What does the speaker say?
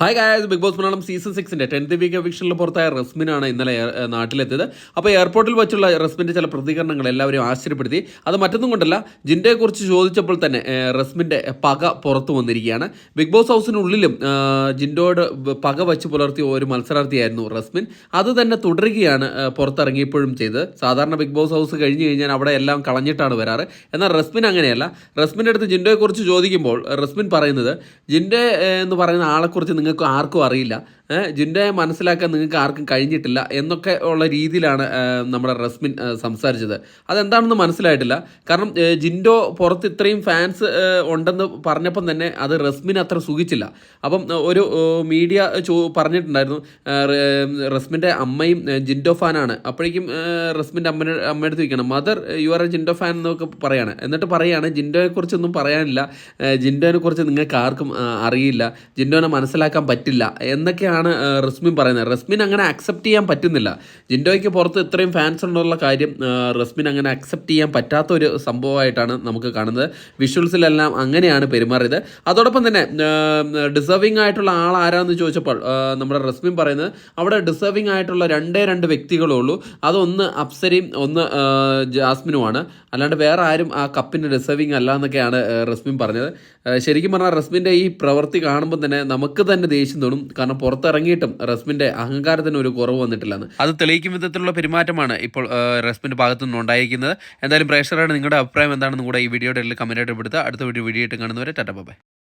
Hi guys big boss Malayalam season സിക്സിന്റെ tenth week എവിക്ഷനിൽ പുറത്തായ റസ്മിനാണ് ഇന്നലെ നാട്ടിലെത്തിയത്. അപ്പോൾ എയർപോർട്ടിൽ വെച്ചുള്ള റസ്മിന്റെ ചില പ്രതികരണങ്ങൾ എല്ലാവരും ആശ്ചര്യപ്പെടുത്തി. അത് മറ്റൊന്നും കൊണ്ടല്ല ജിൻഡയെക്കുറിച്ച് ചോദിച്ചപ്പോൾ തന്നെ റസ്മിന്റെ പക പുറത്തു വന്നിരിക്കുകയാണ്. ബിഗ് ബോസ് ഹൗസിനുള്ളിലും ജിൻഡോയുടെ പക വച്ച് പുലർത്തിയ ഒരു മത്സരാർത്ഥിയായിരുന്നു റസ്മിൻ. അത് തന്നെ തുടരുകയാണ് പുറത്തിറങ്ങിയപ്പോഴും ചെയ്തത്. സാധാരണ ബിഗ് ബോസ് ഹൗസ് കഴിഞ്ഞ് കഴിഞ്ഞാൽ അവിടെ എല്ലാം കളഞ്ഞിട്ടാണ് വരാറ്. എന്നാൽ റസ്മിൻ അങ്ങനെയല്ല. റസ്മിന്റെ അടുത്ത് ജിൻഡോയെക്കുറിച്ച് ചോദിക്കുമ്പോൾ റസ്മിൻ പറയുന്നത് ജിൻഡെ എന്ന് പറയുന്ന ആളെക്കുറിച്ച് നിങ്ങൾക്ക് ആർക്കും അറിയില്ല. ജിൻഡയെ മനസ്സിലാക്കാൻ നിങ്ങൾക്ക് ആർക്കും കഴിഞ്ഞിട്ടില്ല എന്നൊക്കെ ഉള്ള രീതിയിലാണ് നമ്മുടെ റസ്മിൻ സംസാരിച്ചത്. അതെന്താണെന്ന് മനസ്സിലായിട്ടില്ല. കാരണം ജിൻഡോ പുറത്ത് ഇത്രയും ഫാൻസ് ഉണ്ടെന്ന് പറഞ്ഞപ്പം തന്നെ അത് റസ്മിൻ അത്ര സുഖിച്ചില്ല. അപ്പം ഒരു മീഡിയ ചോ പറഞ്ഞിട്ടുണ്ടായിരുന്നു റസ്മിന്റെ അമ്മയും ജിൻഡോ ഫാനാണ്. അപ്പോഴേക്കും റസ്മിന്റെ അമ്മ അമ്മയുടെ ചോദിക്കണം mother you are a Jinto fan എന്നൊക്കെ പറയാണ്. എന്നിട്ട് പറയാണ് ജിൻഡോയെക്കുറിച്ചൊന്നും പറയാനില്ല. ജിൻഡോനെ കുറിച്ച് നിങ്ങൾക്ക് ആർക്കും അറിയില്ല. ജിൻഡോനെ മനസ്സിലാക്കാൻ പറ്റില്ല. എന്നൊക്കെയാണ് ഏഹ്, റസ്മിൻ പറയുന്നത്. റസ്മിൻ അങ്ങനെ അക്സെപ്റ്റ് ചെയ്യാൻ പറ്റുന്നില്ല. ജിൻഡോയ്ക്ക് പുറത്ത് ഇത്രയും ഫാൻസ് ഉണ്ടെന്നുള്ള കാര്യം റസ്മിൻ അങ്ങനെ അക്സെപ്റ്റ് ചെയ്യാൻ പറ്റാത്ത ഒരു സംഭവമായിട്ടാണ് നമുക്ക് കാണുന്നത്. വിഷ്വൽസിലെല്ലാം അങ്ങനെയാണ് പെരുമാറിയത്. അതോടൊപ്പം തന്നെ ഡിസേർവിംഗ് ആയിട്ടുള്ള ആൾ ആരാന്ന് ചോദിച്ചപ്പോൾ നമ്മുടെ റസ്മിൻ പറയുന്നത് അവിടെ ഡിസേർവിംഗ് ആയിട്ടുള്ള രണ്ടേ രണ്ട് വ്യക്തികളേ ഉള്ളൂ. അതൊന്ന് അപ്സരയും ഒന്ന് ജാസ്മിനുമാണ്. അല്ലാണ്ട് വേറെ ആരും ആ കപ്പിന് ഡിസേർവിംഗ് അല്ല എന്നൊക്കെയാണ് റസ്മിൻ പറഞ്ഞത്. ശരിക്കും പറഞ്ഞാൽ റസ്മിന്റെ ഈ പ്രവൃത്തി കാണുമ്പോൾ തന്നെ നമുക്ക് തന്നെ ദേഷ്യം തോന്നും. കാരണം പുറത്തിറങ്ങിയിട്ടും റസ്മിന്റെ അഹങ്കാരത്തിന് ഒരു കുറവ് വന്നിട്ടില്ലെന്ന്. അത് തെളിയിക്കും വിധത്തിലുള്ള പെരുമാറ്റമാണ് ഇപ്പോൾ റസ്മിന്റെ ഭാഗത്തു നിന്ന് ഉണ്ടായിരിക്കുന്നത്. എന്തായാലും പ്രേക്ഷകരാണ് നിങ്ങളുടെ അഭിപ്രായം എന്താണെന്ന് കൂടെ ഈ വീഡിയോയുടെ കമന്റ് ആയിട്ട് എടുത്ത് അടുത്ത വീഡിയോ വീഡിയോ ആയിട്ട് കാണുന്നവരെ ടാറ്റ ബൈ.